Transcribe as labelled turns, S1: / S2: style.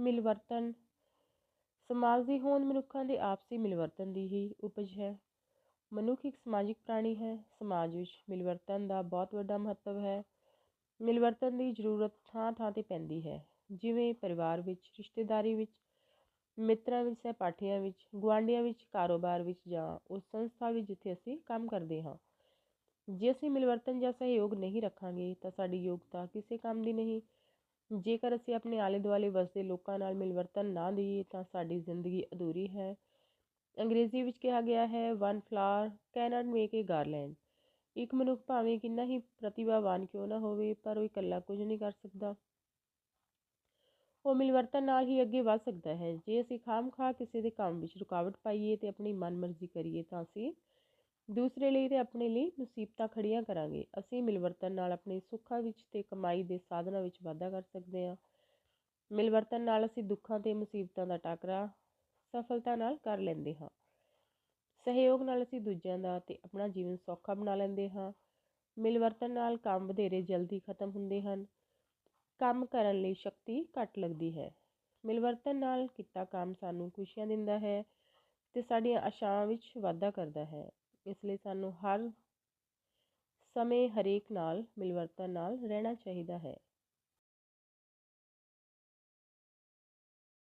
S1: ਮਿਲਵਰਤਨ। ਸਮਾਜ ਦੀ ਹੋਂਦ ਮਨੁੱਖਾਂ ਦੇ ਆਪਸੀ ਮਿਲਵਰਤਨ ਦੀ ਹੀ ਉਪਜ ਹੈ। ਮਨੁੱਖ ਇੱਕ ਸਮਾਜਿਕ ਪ੍ਰਾਣੀ ਹੈ। ਸਮਾਜ ਵਿੱਚ ਮਿਲਵਰਤਨ ਦਾ ਬਹੁਤ ਵੱਡਾ ਮਹੱਤਵ ਹੈ। ਮਿਲਵਰਤਨ ਦੀ ਜ਼ਰੂਰਤ ਥਾਂ ਥਾਂ ਤੇ ਪੈਂਦੀ ਹੈ। ਜਿਵੇਂ ਪਰਿਵਾਰ ਵਿੱਚ, ਰਿਸ਼ਤੇਦਾਰੀ ਵਿੱਚ, ਮਿੱਤਰਾਂ ਵਿੱਚ, ਸਹਿਪਾਠੀਆਂ ਵਿੱਚ, ਗੁਆਂਢੀਆਂ ਵਿੱਚ, ਕਾਰੋਬਾਰ ਵਿੱਚ ਜਾਂ ਉਸ ਸੰਸਥਾ ਵਿੱਚ ਜਿੱਥੇ ਅਸੀਂ ਕੰਮ ਕਰਦੇ ਹਾਂ। ਜੇ ਅਸੀਂ ਮਿਲਵਰਤਨ ਜਾਂ ਸਹਿਯੋਗ ਨਹੀਂ ਰੱਖਾਂਗੇ ਤਾਂ ਸਾਡੀ ਯੋਗਤਾ ਕਿਸੇ ਕੰਮ ਦੀ ਨਹੀਂ ਜੇਕਰ ਅਸੀਂ ਆਪਣੇ ਆਲੇ ਦੁਆਲੇ ਵਸਦੇ ਲੋਕਾਂ ਨਾਲ ਮਿਲਵਰਤਨ ਨਾ ਦਈਏ, ਤਾਂ ਸਾਡੀ ਜ਼ਿੰਦਗੀ ਅਧੂਰੀ ਹੈ। ਅੰਗਰੇਜ਼ੀ ਵਿੱਚ ਕਿਹਾ ਗਿਆ ਹੈ one flower can't make a garland ਇੱਕ ਮਨੁੱਖ ਭਾਵੇਂ ਕਿੰਨਾ ਹੀ ਪ੍ਰਤਿਭਾਵਾਨ ਕਿਉਂ ਨਾ ਹੋਵੇ, ਪਰ ਉਹ ਇਕੱਲਾ ਕੁਝ ਨਹੀਂ ਕਰ ਸਕਦਾ। ਉਹ ਮਿਲਵਰਤਨ ਨਾਲ ਹੀ ਅੱਗੇ ਵਧ ਸਕਦਾ ਹੈ। ਜੇ ਅਸੀਂ ਖਾਮਖਾ ਕਿਸੇ ਦੇ ਕੰਮ ਵਿੱਚ ਰੁਕਾਵਟ ਪਾਈਏ ਤੇ ਆਪਣੀ ਮਨਮਰਜ਼ੀ ਕਰੀਏ, ਤਾਂ ਅਸੀਂ ਦੂਸਰੇ ਲਈ ਤੇ ਆਪਣੇ ਲਈ ਮੁਸੀਬਤਾਂ ਖੜੀਆਂ ਕਰਾਂਗੇ। ਅਸੀਂ ਮਿਲਵਰਤਨ ਨਾਲ ਆਪਣੇ ਸੁੱਖਾਂ ਵਿੱਚ ਤੇ ਕਮਾਈ ਦੇ ਸਾਧਨਾਂ ਵਿੱਚ ਵਾਧਾ ਕਰ ਸਕਦੇ ਹਾਂ। ਮਿਲਵਰਤਨ ਨਾਲ ਅਸੀਂ ਦੁੱਖਾਂ ਤੇ ਮੁਸੀਬਤਾਂ ਦਾ ਟਾਕਰਾ ਸਫਲਤਾ ਨਾਲ ਕਰ ਲੈਂਦੇ ਹਾਂ। ਸਹਿਯੋਗ ਨਾਲ ਅਸੀਂ ਦੂਜਿਆਂ ਦਾ ਤੇ ਆਪਣਾ ਜੀਵਨ ਸੌਖਾ ਬਣਾ ਲੈਂਦੇ ਹਾਂ। ਮਿਲਵਰਤਨ ਨਾਲ ਕੰਮ ਵਧੇਰੇ ਜਲਦੀ ਖਤਮ ਹੁੰਦੇ ਹਨ। ਕੰਮ ਕਰਨ ਲਈ ਸ਼ਕਤੀ ਘੱਟ ਲੱਗਦੀ ਹੈ। ਮਿਲਵਰਤਨ ਨਾਲ ਕੀਤਾ ਕੰਮ ਸਾਨੂੰ ਖੁਸ਼ੀਆਂ ਦਿੰਦਾ ਹੈ ਤੇ ਸਾਡੀਆਂ ਆਸ਼ਾਵਾਂ ਵਿੱਚ ਵਾਧਾ ਕਰਦਾ ਹੈ। ਇਸ ਲਈ ਸਾਨੂੰ ਹਰ ਸਮੇਂ ਹਰੇਕ ਨਾਲ ਮਿਲਵਰਤਨ ਨਾਲ ਰਹਿਣਾ ਚਾਹੀਦਾ ਹੈ।